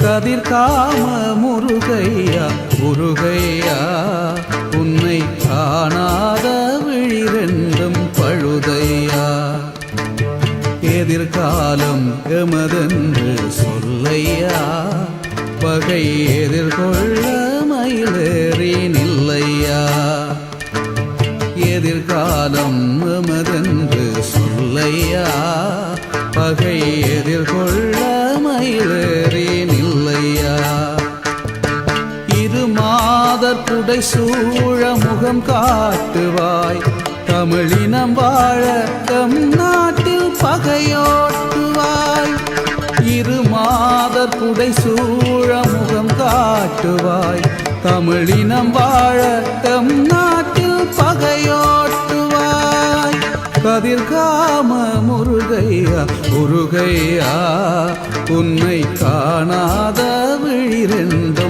கதிர் காம முருகையா முருகையா உன்னை காணாத விழிரெண்டும் பழுதையா. எதிர்காலம் எமதென்று சொல்லையா பகை எதிர்கொள்ள மயிலேறி நில்லையா எதிர்காலம் எமதென்று சொல்லையா பகை எதிர்கொள்ள மாதர் புடை சூழ முகம் காட்டுவாய். தமிழினம் வாழ தம் நாட்டில் பகையோட்டுவாய். இரு மாதர் புடை சூழ முகம் காட்டுவாய். தமிழினம் வாழ தம் நாட்டில் பகையோட்டுவாய். கதிர்காம முருகையா முருகையா உன்னை காணாத விழிரெண்டும்